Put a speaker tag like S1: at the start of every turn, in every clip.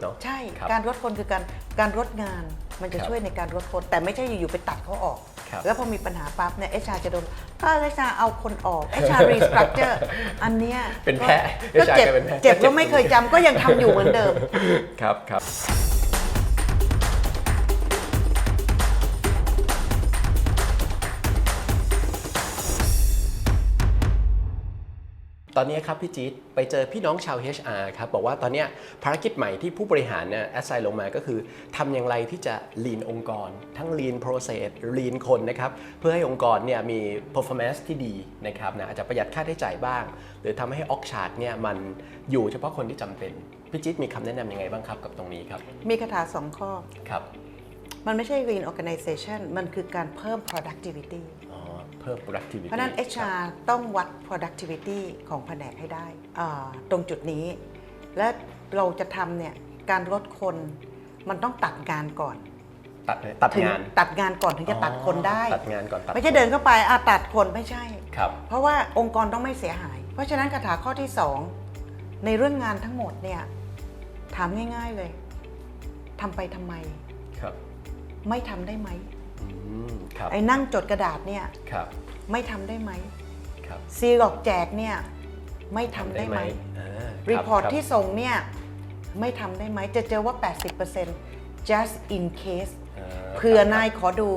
S1: เนาะ
S2: ใช่
S1: ครับ
S2: การลดคนคือการการลดงานมันจะ
S1: ครับ
S2: ช่วยในการลดคน แต่ไม่ใช่อยู่ๆไปตัดเขาออก
S1: ครับ
S2: แล้วพอมีปัญหาปั๊บเนี่ยเอชาจะโดนก็เอชาเอาคนออกเอชารีสตรัคเจอร์อันเนี้ย
S1: เป็นแพ้
S2: ก็
S1: HR
S2: เจ็บ
S1: กลายเป็นแพ้
S2: เจ็บ แล้วไม่เคยจำก็ยังทำอยู่เหมือนเดิม
S1: ครับครับ ตอนนี้ครับพี่จี๊ดไปเจอพี่น้องชาว HR ครับบอกว่าตอนเนี้ยภารกิจใหม่ที่ผู้บริหารเนี่ยแอสไซน์ลงมาก็คือทำอย่างไรที่จะ lean องค์กร ทั้ง lean process lean คนนะครับ เพื่อให้องค์กรเนี่ยมี performance ที่ดีนะครับนะอาจจะประหยัดค่าใช้จ่ายบ้าง หรือทำให้ออกชาร์ตเนี่ยมันอยู่เฉพาะคนที่จำเป็น พี่จี๊ดมีคำแนะนำยังไงบ้างครับกับตรงนี้ครับ
S2: มีคาถาสองข้อ
S1: ครับ
S2: มันไม่ใช่ lean organization มันคือการเพิ่ม productivity
S1: อ๋อเพิ่ม productivity
S2: เพราะฉะนั้น
S1: ครับ
S2: HR ต้องวัด productivity ของแผนกให้ได้อ่าตรงจุดนี้ และเราจะทำเนี่ยการลดคนมันต้องตัดงานก่อน
S1: ตัดเลยตัด
S2: ถึง
S1: งาน
S2: ตัดงานก่อนถึงจะตัดคนได้
S1: ตัดงานก่อนตัด
S2: ไม่ใช่เดินเข้าไปอาตัดคนไม่ใช่
S1: ครับ
S2: เพราะว่าองค์กรต้องไม่เสียหาย เพราะฉะนั้นคาถาข้อที่ 2 ในเรื่องงานทั้งหมดเนี่ยถามง่าย ๆเลยทำไปทำไม
S1: ครับ
S2: ไม่ทำได้ไหม
S1: อืมครับ
S2: ไอ้นั่งจดกระดาษเนี่ย
S1: ครับ
S2: ไม่ทำได้ไหม
S1: ครับ
S2: ซีหลอกแจกเนี่ยไม่ทำได้ไหม
S1: อ่า
S2: รีพอร์ต
S1: คบ
S2: ที่ส่งเนี่ยไม่ทำได้ไหมจะเจอว่า 80% just in case
S1: อ่า
S2: เผื่อ
S1: ครับ
S2: นายขอดู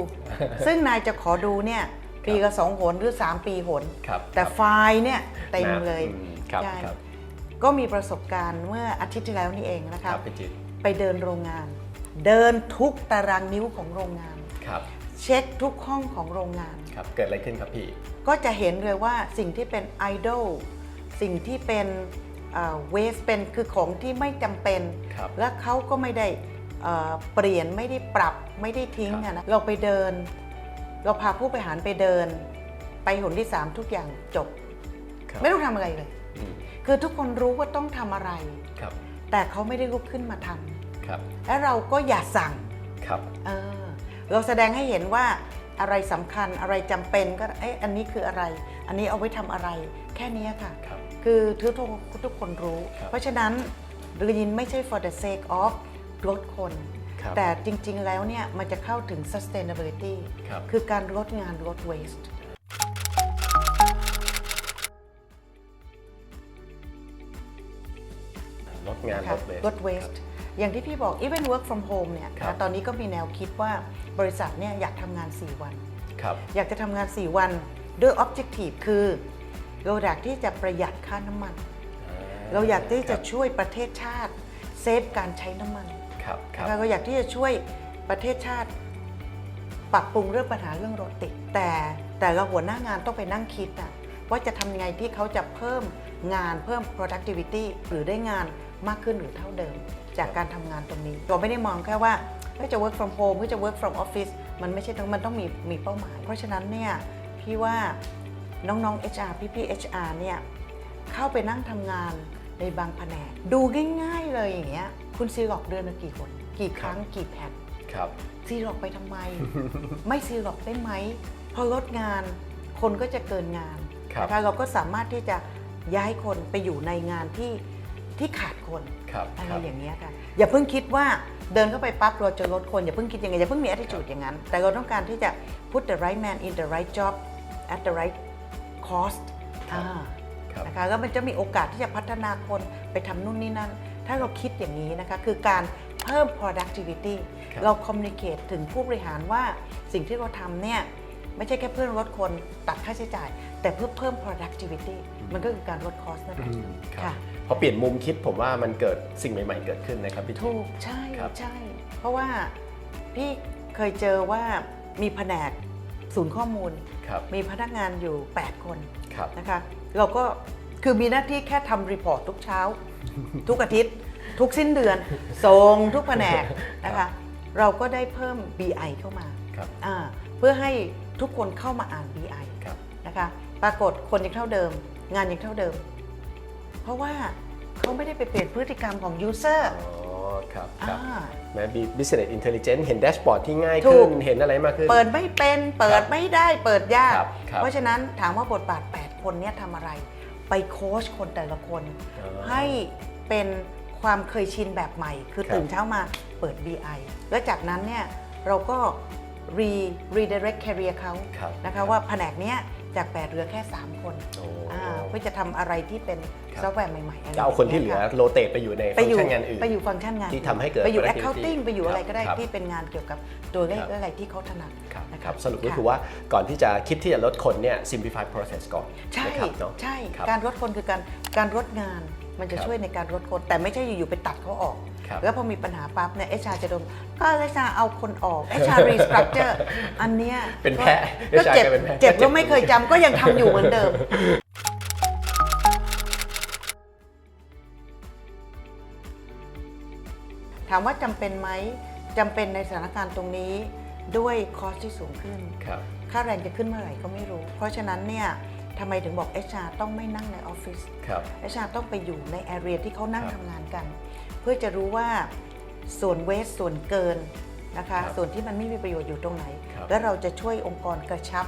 S2: ซึ่งนายจะขอดูเนี่ยปีละสองหนหรือ 3 ปีหน
S1: ครับ
S2: แต่
S1: ครับ
S2: ไฟล์เนี่ยเต็ม
S1: นะ
S2: เลย
S1: อืมครับ
S2: ใช่
S1: ครับ
S2: ก็มีประสบการณ์เมื่ออาทิตย์ที่แล้วนี่เองนะ
S1: ค
S2: คะ
S1: รับพี่จิต
S2: ไปเดินโรงงาน เดินทุกตารางนิ้วของโรงงาน
S1: ครับ
S2: เช็คทุกห้องของโรงงาน
S1: ครับ เกิดอะไรขึ้นครับพี่
S2: ก็จะเห็นเลยว่าสิ่งที่เป็นไอดอลสิ่งที่เป็นเวสเป็นคือของที่ไม่จำเป็น
S1: ครับ
S2: และเขาก็ไม่ได้เอ่อเปลี่ยนไม่ได้ปรับไม่ได้ทิ้ง
S1: ครับ
S2: อะนะเราไปเดิน เราพาผู้บริหารไปเดิน ไปหนที่3ทุกอย่างจบ
S1: ครับ
S2: ไม่ต้องทำอะไรเลย
S1: อืม
S2: คือทุกคนรู้ว่าต้องทำอะไร
S1: ครับ
S2: แต่เขาไม่ได้ลุกขึ้นมาทำ
S1: ครับ
S2: และเราก็อย่าสั่ง
S1: ครับ
S2: เออ เราแสดงให้เห็นว่าอะไรสำคัญอะไรจำเป็นก็เอ๊ะอันนี้คืออะไร อันนี้เอาไว้ทำอะไร แค่นี้ค่ะ
S1: ครับ
S2: คือทุกทุกทุกคนรู้
S1: ครับ
S2: เพราะฉะนั้นลีนไม่ใช่ for the sake of ลดคน
S1: ครับ
S2: แต่จริงๆแล้วเนี่ยมันจะเข้าถึง sustainability
S1: ครับ
S2: คือการลดงานลด waste
S1: ลดงาน
S2: นะ
S1: ล
S2: คะ
S1: ดเลย
S2: ลด waste อย่างที่พี่บอก even work from home เนี่ย
S1: ครับ
S2: นะตอนนี้ก็มีแนวคิดว่า บริษัทเนี่ยอยากทำงาน 4 วัน
S1: ครับ
S2: อยากจะทำงาน 4 วันด้วย objective คือเราอยากที่จะประหยัดค่าน้ำมัน เราอยากที่จะช่วยประเทศชาติเซฟการใช้น้ำมัน
S1: ครับครับ
S2: นะคะเราอยากที่จะช่วยประเทศชาติ ปรับปรุงเรื่องปัญหาเรื่องรถติด แต่แต่ละหัวหน้างานต้องไปนั่งคิดอะว่าจะทำยังไงที่เขาจะเพิ่มงานเพิ่ม productivity หรือได้งานมากขึ้นหรือเท่าเดิม จากการทำงานตรงนี้ เราไม่ได้มองแค่ว่า เฮ้ยจะ work from home หรือจะ work from office มันไม่ใช่ทั้งมันต้องมีมีเป้าหมาย เพราะฉะนั้นเนี่ยพี่ว่าน้องๆ HR พี่ๆ HR เนี่ยเข้าไปนั่งทำงานในบางแผนก ดูง่ายๆเลยอย่างเงี้ยคุณซีหลอกเดือนละกี่คน กี่ครั้งกี่แพท
S1: ครับ
S2: ซีหลอกไปทำไม ไม่ซีหลอกได้ไหมพอลดงานคนก็จะเกินงาน
S1: ครับ
S2: นะคะเราก็สามารถที่จะย้ายคนไปอยู่ในงานที่ที่ขาดคน
S1: ครับ
S2: อะไร
S1: ครับ
S2: อย่างเงี้ยค่ะอย่าเพิ่งคิดว่า เดินเข้าไปปั๊บเราจะลดคนอย่าเพิ่งคิดอย่างไงอย่าเพิ่งมี attitude อย่างนั้น แต่เราต้องการที่จะ put the right man in the right job at the right cost
S1: ครับ
S2: อ่า
S1: ครับ
S2: นะคะแล้วมันจะมีโอกาสที่จะพัฒนาคนไปทำนู่นนี่นั่น ถ้าเราคิดอย่างนี้นะคะ คือการเพิ่ม productivity
S1: ครับ
S2: เรา communicate ถึงผู้บริหารว่าสิ่งที่เราทำเนี่ย ไม่ใช่แค่เพื่อลดคนตัดค่าใช้จ่าย แต่เพื่อเพิ่ม productivity มันก็คือการลด cost นั่นเอ
S1: อื
S2: ง
S1: มครับ
S2: ค่ะ
S1: พอเปลี่ยนมุมคิดผมว่ามันเกิดสิ่งใหม่ ๆ เกิดขึ้นนะครับพี่จิต
S2: ถูกใช่
S1: ครับ
S2: ใช่ เพราะว่าพี่เคยเจอว่ามีแผนกศูนย์ข้อมูล
S1: ครับ
S2: มีพนักงานอยู่ 8 คน
S1: ครับ
S2: นะคะเราก็คือมีหน้าที่แค่ทำรีพอร์ตทุกเช้า ทุกอาทิตย์ ทุกสิ้นเดือนส่งทุกแผนกนะ
S1: ครั
S2: คะ
S1: บ
S2: เราก็ได้เพิ่ม BI เข้ามา
S1: ครับ
S2: อ่าเพื่อให้ทุกคนเข้ามาอ่าน BI
S1: ครับ
S2: นะคะปรากฏคนยังเท่าเดิม งานยังเท่าเดิม เพราะว่าเขาไม่ได้ไปเปลี่ยนพฤติกรรมของ user
S1: อ๋อครับครับ
S2: อ่า
S1: แม้ business intelligence เห็นแดชบอร์ดที่ง่าย
S2: ถู
S1: ขึ้
S2: ก
S1: นเห็นอะไรมากขึ้น
S2: เปิดไม่เป็น เปิดไม่ได้ เปิดยาก
S1: ครับครับ
S2: เพราะฉะนั้นถามว่าบทบาท 8 คนเนี้ทำอะไร ไปโค้ชคนแต่ละคน
S1: อ๋อ
S2: ให้เป็นความเคยชินแบบใหม่ คือ
S1: ครับ
S2: ตื่นเช้ามาเปิด BI แล้วจากนั้นเนี่ยเราก็ re redirect career เขา
S1: ครับ
S2: นะคะว่าแผนกเนี้ยจาก8เหลือแค่ 3 คน
S1: โอ้
S2: อ่าเพื่อจะทำอะไรที่เป็น
S1: ครับ
S2: ซอฟต์แวร์ใหม่ๆะไร
S1: ก็เอาคนที่เหลือ
S2: แบบ
S1: โรเตทไปอยู่ใน
S2: ไป
S1: ฟัง
S2: อยู่
S1: ก์ชันงานอื่น
S2: ไปอยู่ฟังก์ชันงาน
S1: ที่ทำให้เกิด
S2: ไปอยู่
S1: productivity
S2: accounting ไปอยู่อะไรก็ได้
S1: ครับ
S2: ที่เป็นงานเกี่ยวกับตัวเลข
S1: ครับ
S2: และอะไรที่เขาถนัด
S1: ครับ
S2: นะะ
S1: ครับสรุปก็คือว่าก่อนที่จะคิดที่จะลดคนเนี่ย simplify process ก่อน
S2: ใช่
S1: นะครับเนาะ
S2: ใช่
S1: ครับ
S2: การลดคนคือการการลดงานมันจะ
S1: ครับ
S2: ช่วยในการลดคนแต่ไม่ใช่อยู่ๆไปตัดเขาออก
S1: ครับ
S2: แล้วพอมีปัญหาปั๊บเนี่ยเอชาจะโดนก็เอชาเอาคนออกเอชา restructure อันเนี้ย
S1: เป็นแพะ
S2: ก็
S1: HR
S2: เจ็บ
S1: กลายเป็นแพะ
S2: เจ็บแล้วไม่เคยจำก็ยังทำอยู่เหมือนเดิมถามว่าจำเป็นไหมจำเป็นในสถานการณ์ตรงนี้ด้วยคอสที่สูงขึ้น
S1: ครับ
S2: ค่าแรงจะขึ้นเมื่อไหร่ก็ไม่รู้ เพราะฉะนั้นเนี่ยทำไมถึงบอก HR ต้องไม่นั่งในออฟฟิศ
S1: ครับ
S2: HR ต้องไปอยู่ในแอเรียที่เขานั่ง
S1: ครับ
S2: ทำงานกัน เพื่อจะรู้ว่าส่วนเวสส่วนเกินนะคะ
S1: ครับ
S2: ส่วนที่มันไม่มีประโยชน์อยู่ตรงไหน
S1: ครับ
S2: แล้วเราจะช่วยองค์กรกระชับ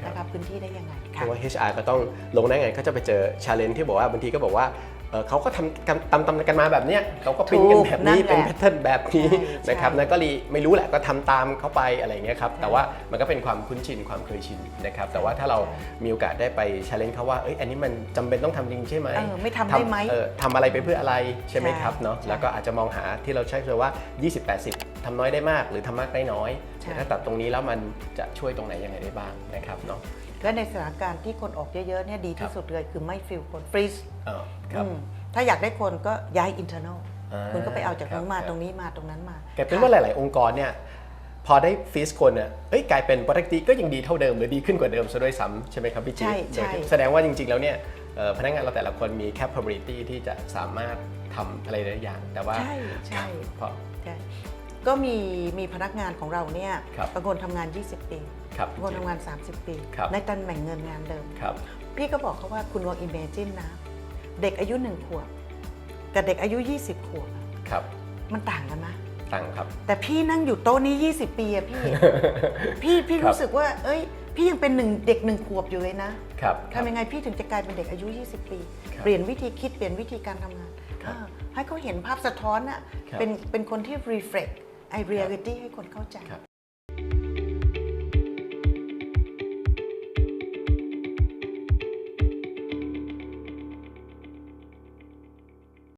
S1: ครับ
S2: นะคะพื้นที่ได้ยังไง
S1: เพ
S2: ค่ะ
S1: ราะว่า HR ก็ต้องลงได้ไงก็จะไปเจอ challenge ที่บอกว่าบางทีก็บอกว่า เอ่อเขาก็ทำกันตำตำกันมาแบบเนี้ยเขาก็ปริ้นกันแบบนี้
S2: ถูกนั่
S1: เป็น
S2: นแหละ
S1: แพทเทิร์นแบบนี้
S2: ใช่ใช่
S1: นะครับนั่นก็รีไม่รู้แหละก็ทำตามเขาไปอะไรอย่างเงี้ยครับ แต่ว่ามันก็เป็นความคุ้นชินความเคยชินนะครับ แต่ว่าถ้าเรามีโอกาสได้ไป challenge เขาว่า เอ้ย อันนี้มันจำเป็นต้องทำจริงใช่ไหม
S2: เออไม่ทำได้ไหม
S1: เออทำอะไรไปเพื่ออะไรใช่ไหม
S2: ใช่
S1: ครับเนาะ
S2: ใช่
S1: แล้วก็อาจจะมองหาที่เราใช้คือว่า 20-80ทำน้อยได้มากหรือทำมากได้น้อย
S2: ใช่
S1: แต่ถ้าตัดตรงนี้แล้วมันจะช่วยตรงไหนยังไงได้บ้างนะครับเนาะ
S2: และในสถานการณ์ที่คนออกเยอะๆเนี่ยดี
S1: ครั
S2: ที่
S1: บ
S2: สุดเลยคือไม่ฟิลคนฟรีซ
S1: เออครับ
S2: ถ้าอยากได้คนก็ย้าย internal
S1: อ่า
S2: คุณก็ไปเอาจาก
S1: ครับ
S2: ตรงมา
S1: ครับ
S2: ตรงนี้มาตรงนั้นมา
S1: กลายเป็นว่าหลาย ๆ องค์กรเนี่ยพอได้ฟีสคนเนี่ยเอ้ยกลายเป็น productivity ก็ยังดีเท่าเดิมหรือดีขึ้นกว่าเดิมซะด้วยซ้ำใช่ไหมครับพี่จิ๊บ
S2: ใช่ใช่
S1: แสดงว่าจริง ๆ แล้วเนี่ยเอ่อพนักงานเราแต่ละคนมี capability ที่จะสามารถทำอะไรหลายอย่าง แต่ว่า
S2: ใช่ใช่
S1: เพราะ
S2: ใช่ ก็มีมีพนักงานของเราเนี่ย
S1: ครับ
S2: บางคนทำงาน 20 ปี
S1: ครับ
S2: บางคนทำงาน 30 ปี
S1: ครับ
S2: ในตำแหน่งเงินงานเดิม
S1: ครับ
S2: พี่ก็บอกเขาว่าคุณลอง imagine นะ เด็กอายุหนึ่งขวบกับเด็กอายุ 20 ขวบอะ
S1: ครับ
S2: มันต่างกันนะ
S1: ตังครับ
S2: แต่พี่นั่งอยู่โต๊ะนี้ 20 ปีอะพี่ พี่พี่
S1: ครับ
S2: รู้สึกว่า เอ้ย พี่ยังเป็นหนึ่งเด็กหนึ่งขวบอยู่เลยนะ
S1: ครับ
S2: ทำยังไงพี่ถึงจะกลายเป็นเด็กอายุ 20 ปี
S1: ครับ
S2: เปลี่ยนวิธีคิดเปลี่ยนวิธีการทำงาน
S1: ครับ
S2: อ่าให้เขาเห็นภาพสะท้อนอะ
S1: ครับ
S2: เป็นเป็นคนที่ reflect ไอเรียลิตี้ให้คนเข้าใจ